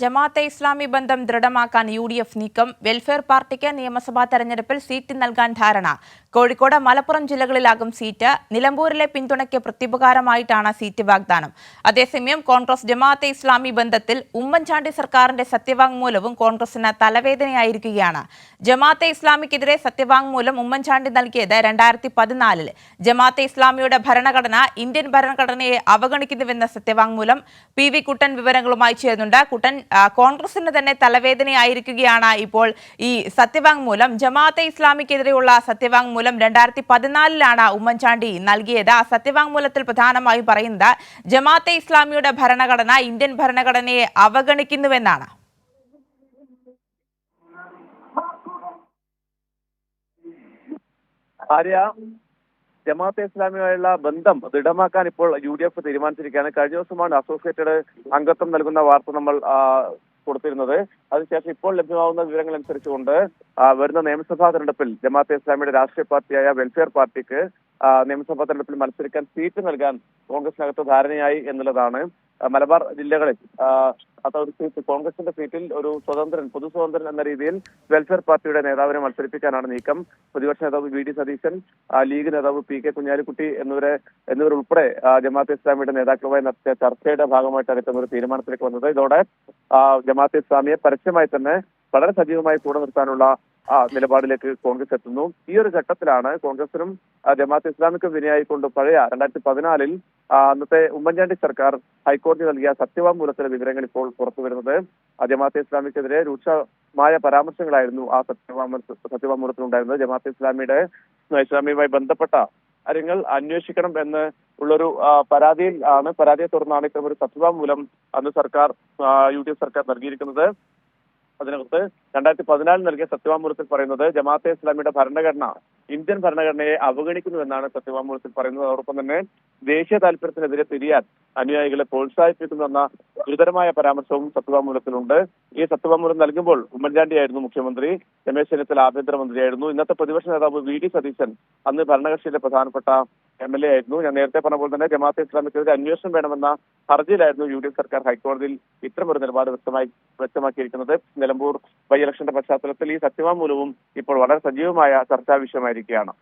ജമാഅത്തെ ഇസ്ലാമി ബന്ധം ദൃഢമാക്കാൻ U D F നീക്കം വെൽഫെയർ പാർട്ടിക്ക് നിയമസഭാ തെരഞ്ഞെടുപ്പിൽ സീറ്റ് നൽകാൻ ധാരണ. കോഴിക്കോട് മലപ്പുറം ജില്ലകളിലാകും സീറ്റ്. നിലമ്പൂരിലെ പിന്തുണയ്ക്ക് പ്രത്യുപകാരമായിട്ടാണ് സീറ്റ് വാഗ്ദാനം. അതേസമയം കോൺഗ്രസ് ജമാഅത്തെ ഇസ്ലാമി ബന്ധത്തിൽ ഉമ്മൻചാണ്ടി സർക്കാരിന്റെ സത്യവാങ്മൂലവും കോൺഗ്രസിന് തലവേദനയായിരിക്കുകയാണ്. ജമാഅത്തെ ഇസ്ലാമിക്കെതിരെ സത്യവാങ്മൂലം ഉമ്മൻചാണ്ടി നൽകിയത് രണ്ടായിരത്തി പതിനാലിൽ ജമാഅത്തെ ഇസ്ലാമിയുടെ ഭരണഘടന ഇന്ത്യൻ ഭരണഘടനയെ അവഗണിക്കുന്നുവെന്ന സത്യവാങ്മൂലം പി വി കുട്ടൻ വിവരങ്ങളുമായി ചേരുന്നുണ്ട്. കുട്ടൻ കോൺഗ്രസിന് തന്നെ തലവേദനയായിരിക്കുകയാണ് ഇപ്പോൾ ഈ സത്യവാങ്മൂലം. ജമാഅത്തെ ഇസ്ലാമിക്കെതിരെയുള്ള സത്യവാങ്മൂലം രണ്ടായിരത്തി പതിനാലിലാണ് ഉമ്മൻചാണ്ടി നൽകിയത്. ആ സത്യവാങ്മൂലത്തിൽ പ്രധാനമായും പറയുന്നത് ജമാഅത്തെ ഇസ്ലാമിയുടെ ഭരണഘടന ഇന്ത്യൻ ഭരണഘടനയെ അവഗണിക്കുന്നുവെന്നാണ്. ആര്യ? ജമാഅത്തെ ഇസ്ലാമിയുമായുള്ള ബന്ധം ദൃഢമാക്കാൻ ഇപ്പോൾ യു ഡി എഫ് തീരുമാനിച്ചിരിക്കുകയാണ്. കഴിഞ്ഞ ദിവസമാണ് അസോസിയേറ്റഡ് അംഗത്വം നൽകുന്ന വാർത്ത നമ്മൾ കൊടുത്തിരുന്നത്. അതിനുശേഷം ഇപ്പോൾ ലഭ്യമാവുന്ന വിവരങ്ങൾ അനുസരിച്ചുകൊണ്ട് വരുന്ന നിയമസഭാ തെരഞ്ഞെടുപ്പിൽ ജമാഅത്തെ ഇസ്ലാമിയുടെ രാഷ്ട്രീയ പാർട്ടിയായ വെൽഫെയർ പാർട്ടിക്ക് നിയമസഭാ തെരഞ്ഞെടുപ്പിൽ മത്സരിക്കാൻ സീറ്റ് നൽകാൻ കോൺഗ്രസിനകത്ത് ധാരണയായി എന്നുള്ളതാണ്. മലബാർ ജില്ലകളിൽ അതായത് സീറ്റ് കോൺഗ്രസിന്റെ സീറ്റിൽ ഒരു സ്വതന്ത്രൻ പൊതു സ്വതന്ത്രൻ എന്ന രീതിയിൽ വെൽഫെയർ പാർട്ടിയുടെ നേതാവിനെ മത്സരിപ്പിക്കാനാണ് നീക്കം. പ്രതിപക്ഷ നേതാവ് വി ഡി സതീശൻ ലീഗ് നേതാവ് പി കെ കുഞ്ഞാലിക്കുട്ടി എന്നിവരെ എന്നിവരുൾപ്പെടെ ജമാഅത്ത് ഇസ്ലാമിയുടെ നേതാക്കളുമായി നടത്തിയ ചർച്ചയുടെ ഭാഗമായിട്ടാണ് ഇത്തരം ഒരു തീരുമാനത്തിലേക്ക് വന്നത്. ഇതോടെ ജമാഅത്തെ ഇസ്ലാമിയെ പരസ്യമായി തന്നെ വളരെ സജീവമായി കൂടെ നിർത്താനുള്ള ആ നിലപാടിലേക്ക് കോൺഗ്രസ് എത്തുന്നു. ഈ ഒരു ഘട്ടത്തിലാണ് കോൺഗ്രസിനും ജമാഅത്ത് ഇസ്ലാമിക്കും വിനയായിക്കൊണ്ട് പഴയ രണ്ടായിരത്തി പതിനാലിൽ അന്നത്തെ ഉമ്മൻചാണ്ടി സർക്കാർ ഹൈക്കോടതി നൽകിയ സത്യവാങ്മൂലത്തിലെ വിവരങ്ങൾ ഇപ്പോൾ പുറത്തു വരുന്നത്. ജമാഅത്തെ ഇസ്ലാമിക്കെതിരെ രൂക്ഷമായ പരാമർശങ്ങളായിരുന്നു ആ സത്യവാങ്മൂല സത്യവാങ്മൂലത്തിലുണ്ടായിരുന്നത്. ജമാഅത്തെ ഇസ്ലാമിയുടെ ഇസ്ലാമിയുമായി ബന്ധപ്പെട്ട കാര്യങ്ങൾ അന്വേഷിക്കണം എന്ന് ഉള്ളൊരു പരാതിയിൽ ആണ്. പരാതിയെ തുടർന്നാണ് ഇത്തരം ഒരു സത്യവാങ്മൂലം അന്ന് സർക്കാർ യു ഡി എഫ് സർക്കാർ നൽകിയിരിക്കുന്നത്. അതിനകത്ത് രണ്ടായിരത്തി പതിനാലിൽ നൽകിയ സത്യവാങ്മൂലത്തിൽ പറയുന്നത് ജമാഅത്തെ ഇസ്ലാമിയുടെ ഭരണഘടന ഇന്ത്യൻ ഭരണഘടനയെ അവഗണിക്കുന്നുവെന്നാണ് സത്യവാങ്മൂലത്തിൽ പറയുന്നത്. അതോടൊപ്പം തന്നെ ദേശീയ താല്പര്യത്തിനെതിരെ തിരിയാൻ അനുയായികളെ പ്രോത്സാഹിപ്പിക്കുന്നുവെന്ന ഗുരുതരമായ പരാമർശവും സത്യവാങ്മൂലത്തിലുണ്ട്. ഈ സത്യവാങ്മൂലം നൽകുമ്പോൾ ഉമ്മൻചാണ്ടിയായിരുന്നു മുഖ്യമന്ത്രി രമേശ് ചെന്നിത്തല ആഭ്യന്തരമന്ത്രിയായിരുന്നു. ഇന്നത്തെ പ്രതിപക്ഷ നേതാവ് വി ഡി സതീശൻ അന്ന് ഭരണകക്ഷിയിലെ പ്രധാനപ്പെട്ട എം എൽ എ ആയിരുന്നു. ഞാൻ നേരത്തെ പറഞ്ഞ പോലെ തന്നെ ജമാഅത്തെ ഇസ്ലാമിക്കെതിരെ അന്വേഷണം വേണമെന്ന ഹർജിയിലായിരുന്നു യു ഡി എഫ് സർക്കാർ ഹൈക്കോടതിയിൽ ഇത്തരമൊരു നിലപാട് വ്യക്തമായി വ്യക്തമാക്കിയിരിക്കുന്നത്. നിലമ്പൂർ ബൈ ഇലക്ഷന്റെ പശ്ചാത്തലത്തിൽ ഈ സത്യവാങ്മൂലവും ഇപ്പോൾ വളരെ സജീവമായ ചർച്ചാ വിഷയമായിരിക്കുകയാണ്.